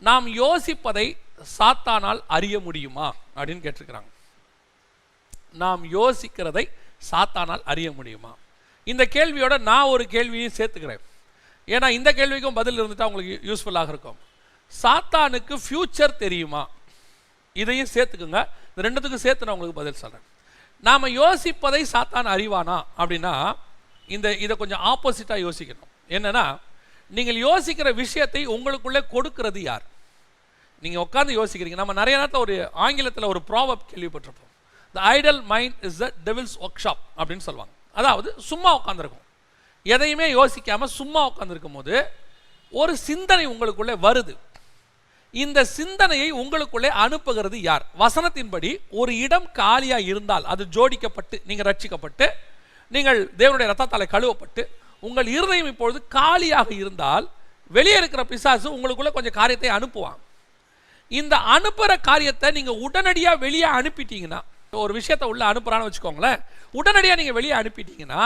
நாம் யோசிப்பதை சாத்தானால் அறிய முடியுமா? அப்படின்னு கேட்டிருக்கிறாங்க. நாம் யோசிக்கிறதை சாத்தானால் அறிய முடியுமா? இந்த கேள்வியோட நான் ஒரு கேள்வியையும் சேர்த்துக்கிறேன். ஏன்னா இந்த கேள்விக்கும் பதில் இருந்துட்டா உங்களுக்கு யூஸ்ஃபுல்லாக இருக்கும். சாத்தானுக்கு ஃப்யூச்சர் தெரியுமா? இதையும் சேர்த்துக்குங்க. இந்த ரெண்டுத்துக்கும் சேர்த்து நான் உங்களுக்கு பதில் சொல்கிறேன் நாம் யோசிப்பதை சாத்தான் அறிவானா? அப்படின்னா இந்த இதை கொஞ்சம் ஆப்போசிட்டாக யோசிக்கணும். என்னன்னா நீங்கள் யோசிக்கிற விஷயத்தை உங்களுக்குள்ளே கொடுக்கிறது யார்? நீங்கள் உட்காந்து யோசிக்கிறீங்க. நம்ம நிறைய நேரத்தில் ஒரு ஆங்கிலத்தில் ஒரு ப்ராவப் கேள்விப்பட்டிருப்போம். The idle mind is the devil's workshop அப்படின்னு சொல்லுவாங்க. அதாவது சும்மா உட்காந்துருக்கும் எதையுமே யோசிக்காமல் சும்மா உட்காந்துருக்கும் போது ஒரு சிந்தனை உங்களுக்குள்ளே வருது. இந்த சிந்தனையை உங்களுக்குள்ளே அனுப்புகிறது யார்? வசனத்தின்படி ஒரு இடம் காலியாக இருந்தால் அது ஜோடிக்கப்பட்டு நீங்கள் ரட்சிக்கப்பட்டு நீங்கள் தேவனுடைய ரத்தத்தாலை கழுவப்பட்டு உங்கள் இருதயம் இப்பொழுது காலியாக இருந்தால் வெளியே இருக்கிற பிசாசு உங்களுக்குள்ளே கொஞ்சம் காரியத்தை அனுப்புவான். இந்த அனுப்புகிற காரியத்தை நீங்கள் உடனடியாக வெளியே அனுப்பிட்டீங்கன்னா ஒரு விஷயத்தை உள்ளே அனுப்புகிறான்னு வச்சுக்கோங்களேன். உடனடியாக நீங்கள் வெளியே அனுப்பிட்டீங்கன்னா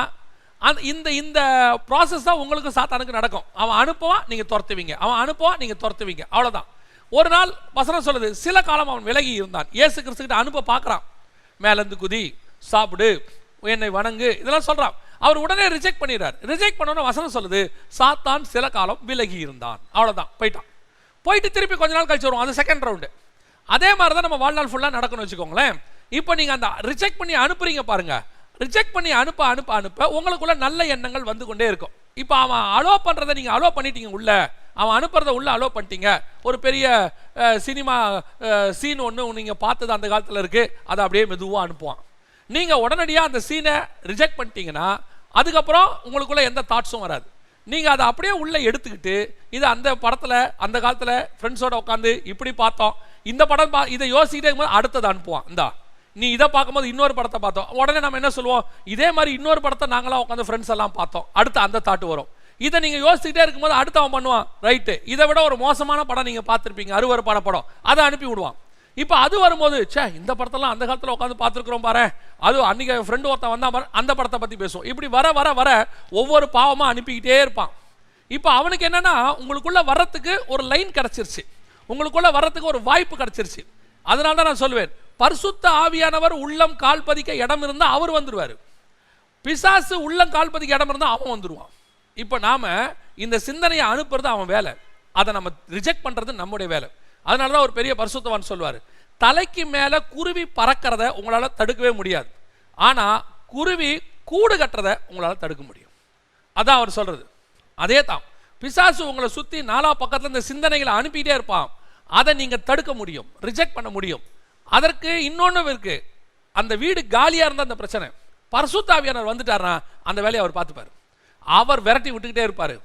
அந்த இந்த இந்த ப்ராசஸ் தான் உங்களுக்கு சாத்தானுக்கு நடக்கும். அவன் அனுப்புவான் நீங்கள் துரத்துவீங்க. அவன் அனுப்புவான் நீங்கள் துரத்துவீங்க. அவ்வளோதான் ஒரு நாள் வசனம் சொல்லுது சில காலம் அவன் விலகி இருந்தான். இயேசு கிறிஸ்துக்கிட்ட அனுப்ப பார்க்குறான். மேலேருந்து குதி சாப்பிடு என்னை வணங்கு இதெல்லாம் சொல்கிறான் அவர் உடனே ரிஜெக்ட் பண்ணிடுறார். ரிஜெக்ட் பண்ணோன்னு வசனம் சொல்லுது சாத்தான் சில காலம் விலகி இருந்தான். அவ்வளோதான் போயிட்டான். போயிட்டு திருப்பி கொஞ்ச நாள் கழிச்சு வரும் அது செகண்ட் ரவுண்டு அதே மாதிரி தான் நம்ம வாழ்நாள் ஃபுல்லாக நடக்கணும்னு வச்சுக்கோங்களேன். இப்போ நீங்கள் அந்த ரிஜெக்ட் பண்ணி அனுப்புறீங்க பாருங்க. ரிஜெக்ட் பண்ணி அனுப்ப அனுப்ப அனுப்ப உங்களுக்குள்ள நல்ல எண்ணங்கள் வந்து கொண்டே இருக்கும். இப்போ அவன் அலோ பண்ணுறதை நீங்கள் அலோ பண்ணிட்டீங்க உள்ள. அவன் அனுப்புறத உள்ள அலோ பண்ணிட்டீங்க. ஒரு பெரிய சினிமா சீன் ஒன்று நீங்கள் பார்த்தது அந்த காலத்தில் இருக்குது அதை அப்படியே மெதுவாக அனுப்புவான். நீங்கள் உடனடியாக அந்த சீனை ரிஜெக்ட் பண்ணிட்டீங்கன்னா அதுக்கப்புறம் உங்களுக்குள்ள எந்த தாட்ஸும் வராது. நீங்கள் அதை அப்படியே உள்ளே எடுத்துக்கிட்டு இது அந்த படத்தில் அந்த காலத்தில் ஃப்ரெண்ட்ஸோட உட்காந்து இப்படி பார்த்தோம். இந்த படம் பா இதை யோசிக்கிட்டே இருக்கும்போது அடுத்தது அனுப்புவான். இந்தா நீ இதை பார்க்கும்போது இன்னொரு படத்தை பார்த்தோம். உடனே நம்ம என்ன சொல்லுவோம்? இதே மாதிரி இன்னொரு படத்தை நாங்களாம் உட்காந்து ஃப்ரெண்ட்ஸ் எல்லாம் பார்த்தோம். அடுத்து அந்த தாட்டு வரும். இதை நீங்கள் யோசிச்சுட்டே இருக்கும்போது அடுத்து அவன் பண்ணுவான். ரைட்டு. இதை விட ஒரு மோசமான படம் நீங்கள் பார்த்துருப்பீங்க. அறுவறுப்பான படம். அதை அனுப்பி விடுவான். இப்போ அது வரும்போது ச்சே இந்த படத்தெல்லாம் அந்த காலத்தில் உட்காந்து பார்த்துருக்குறோம் பாரு. அது அன்றைக்கி ஃப்ரெண்டு ஒருத்தன் வந்தால் பாரு அந்த படத்தை பற்றி பேசுவோம். இப்படி வர வர வர ஒவ்வொரு பாவமாக அனுப்பிக்கிட்டே இருப்பான். இப்போ அவனுக்கு என்னன்னா உங்களுக்குள்ளே வர்றதுக்கு ஒரு லைன் கிடச்சிருச்சு. உங்களுக்குள்ளே வர்றதுக்கு ஒரு வாய்ப்பு கிடச்சிருச்சு. அதனால தான் நான் சொல்லுவேன் பரிசுத்த ஆவியானவர் உள்ளம் கால் பதிக்க இடம் இருந்தால் அவர் வந்துடுவார் பிசாசு உள்ளம் கால் பதிக்க இடம் இருந்தால் அவன் வந்துடுவான் இப்போ நாம் இந்த சிந்தனையை அனுப்புறது அவன் வேலை. அதை நம்ம ரிஜெக்ட் பண்ணுறது நம்முடைய வேலை. அதனால தான் ஒரு பெரிய பரிசுத்தவான் சொல்வார் தலைக்கு மேலே குருவி பறக்கிறத உங்களால் தடுக்கவே முடியாது. ஆனால் குருவி கூடு கட்டுறத உங்களால் தடுக்க முடியும். அதான் அவர் சொல்கிறது அதே தான் பிசாசு உங்களை சுற்றி நாலா பக்கத்தில் இந்த சிந்தனைகளை அனுப்பிட்டே இருப்பான். அதை நீங்கள் தடுக்க முடியும். ரிஜெக்ட் பண்ண முடியும். அதற்கு இன்னொன்று இருக்குது அந்த வீடு காலியாக இருந்தால் அந்த பிரச்சனை. பரசுத்தாவியானவர் வந்துட்டார்னா அந்த வேலையை அவர் பார்த்துப்பார். அவர் விரட்டி விட்டுக்கிட்டே இருப்பார்.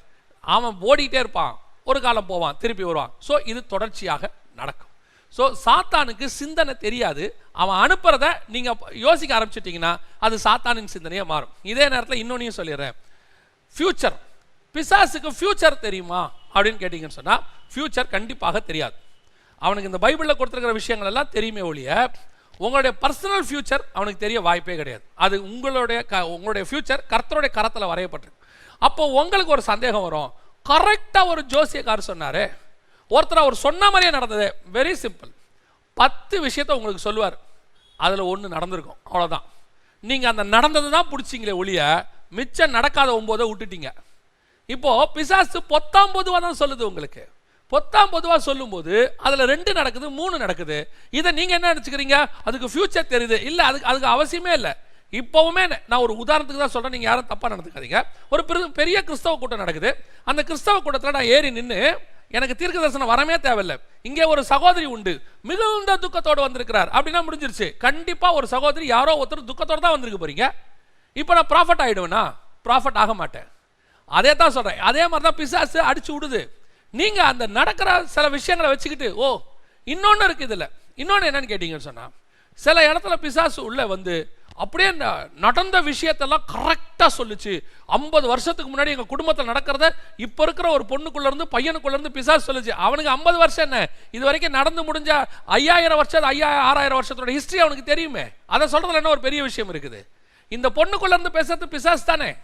அவன் ஓடிக்கிட்டே இருப்பான். ஒரு காலம் போவான் திருப்பி வருவான். ஸோ இது தொடர்ச்சியாக நடக்கும். ஸோ சாத்தானுக்கு சிந்தனை தெரியாது. அவன் அனுப்புறத நீங்கள் யோசிக்க ஆரம்பிச்சிட்டிங்கன்னா அது சாத்தானின் சிந்தனையாக மாறும். இதே நேரத்தில் இன்னொன்னையும் சொல்லிடுறேன். ஃப்யூச்சர் பிசாசுக்கு ஃப்யூச்சர் தெரியுமா? அப்படின்னு கேட்டிங்கன்னு சொன்னால் ஃப்யூச்சர் கண்டிப்பாக தெரியாது. அவனுக்கு இந்த பைபிளில் கொடுத்துருக்கிற விஷயங்கள் எல்லாம் தெரியுமே ஒழிய உங்களுடைய பர்சனல் ஃப்யூச்சர் அவனுக்கு தெரிய வாய்ப்பே கிடையாது. அது உங்களுடைய க உங்களுடைய ஃப்யூச்சர் கர்த்தருடைய கரத்தில் வரையப்பட்டிருக்கு. அப்போ உங்களுக்கு ஒரு சந்தேகம் வரும். கரெக்டாக ஒரு ஜோசியக்காரர் சொன்னார். ஒருத்தர் அவர் சொன்ன மாதிரியே நடந்தது. வெரி சிம்பிள் பத்து விஷயத்த உங்களுக்கு சொல்லுவார். அதில் ஒன்று நடந்திருக்கும். அவ்வளோதான் நீங்கள் அந்த நடந்தது தான் பிடிச்சிங்களே ஒழிய மிச்சம் நடக்காத ஒம்போதை விட்டுட்டீங்க. இப்போது பிசாசு பொத்தாம் பொதுவாக தான் சொல்லுது உங்களுக்கு. பொத்தாம் பொதுவாக சொல்லும்போது அதில் ரெண்டு நடக்குது மூணு நடக்குது. இதை நீங்கள் என்ன நினச்சிக்கிறீங்க? அதுக்கு ஃப்யூச்சர் தெரியுது. இல்லை அதுக்கு அதுக்கு அவசியமே இல்லை. இப்போவுமே நான் ஒரு உதாரணத்துக்கு தான் சொல்கிறேன் நீங்கள் யாரும் தப்பாக நடந்துக்காதீங்க. ஒரு பெரு- பெரிய கிறிஸ்தவ கூட்டம் நடக்குது. அந்த கிறிஸ்தவ கூட்டத்தில் நான் ஏறி நின்று எனக்கு தீர்க்க தரிசனம் வரமே தேவையில்லை. இங்கே ஒரு சகோதரி உண்டு. மிகுந்த துக்கத்தோடு வந்திருக்கிறார். அப்படின்னா முடிஞ்சிருச்சு. கண்டிப்பாக ஒரு சகோதரி யாரோ ஒருத்தர் துக்கத்தோடு தான் வந்திருக்க போறீங்க. இப்போ நான் ப்ராஃபிட் ஆகிடுவேன்னா ப்ராஃபிட் ஆக மாட்டேன். அதே தான் சொல்கிறேன் அதே மாதிரி தான் பிசாசு அடிச்சு விடுது. நீங்கள் அந்த நடக்கிற சில விஷயங்களை வச்சுக்கிட்டு ஓ இன்னொன்று இருக்குது இதில். இன்னொன்று என்னன்னு கேட்டிங்கன்னு சொன்னால் சில இடத்துல பிசாசு உள்ளே வந்து அப்படியே ந- நடந்த விஷயத்தெல்லாம் கரெக்டாக சொல்லுச்சு. ஐம்பது வருஷத்துக்கு முன்னாடி எங்கள் குடும்பத்தில் நடக்கிறத இப்போ இருக்கிற ஒரு பொண்ணுக்குள்ளேருந்து பையனுக்குள்ளேருந்து பிசாசு சொல்லுச்சு. அவனுக்கு ஐம்பது வருஷம் என்ன? இது வரைக்கும் நடந்து முடிஞ்ச ஐயாயிரம் வருஷம் ஐயாயிரம் ஆறாயிரம் வருஷத்தோட ஹிஸ்ட்ரி அவனுக்கு தெரியுமே. அதை சொல்கிறதுல என்ன ஒரு பெரிய விஷயம் இருக்குது? இந்த பொண்ணுக்குள்ளேருந்து பேசுறது பிசாஸ் தானே?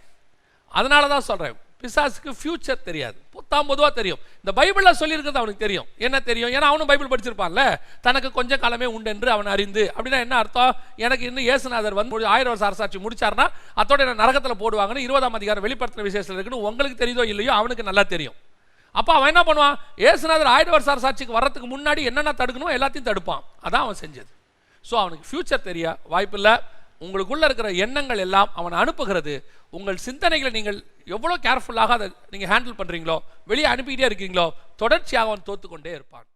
அதனால தான் சொல்கிறேன் பிசாசுக்கு ஃபியூச்சர் தெரியாது. புத்தாம் பொதுவாக தெரியும். இந்த பைபிளில் சொல்லியிருக்கிறது அவனுக்கு தெரியும். என்ன தெரியும்? ஏன்னா அவனும் பைபிள் படிச்சிருப்பான்ல. தனக்கு கொஞ்ச காலமே உண்டு என்று அவன் அறிந்து. அப்படின்னா என்ன அர்த்தம்? எனக்கு இன்னும் இயேசுநாதர் வந்து ஆயிரம் வருஷம் அரசாட்சி முடிச்சார்னா அதோட என்ன நரகத்தில் போடுவாங்கன்னு இருபதாம் அதிகாரம் வெளிப்படுத்தின விசேஷத்தில் இருக்குன்னு உங்களுக்கு தெரியுதோ இல்லையோ அவனுக்கு நல்லா தெரியும். அப்போ அவன் என்ன பண்ணுவான்? ஏசுநாதர் ஆயிரம் வருஷம் அரசாட்சிக்கு வரத்துக்கு முன்னாடி என்னென்ன தடுக்கணும் எல்லாத்தையும் தடுப்பான். அதான் அவன் செஞ்சது. ஸோ அவனுக்கு ஃப்யூச்சர் தெரிய வாய்ப்பில்லை. உங்களுக்குள்ளே இருக்கிற எண்ணங்கள் எல்லாம் அவனை அனுப்புகிறது. உங்கள் சிந்தனைகளை நீங்கள் எவ்வளோ கேர்ஃபுல்லாக அதை நீங்கள் ஹேண்டில் பண்ணுறீங்களோ வெளியே அனுப்பிக்கிட்டே இருக்கீங்களோ தொடர்ச்சியாக அவன் தோத்துக்கொண்டே இருப்பான்.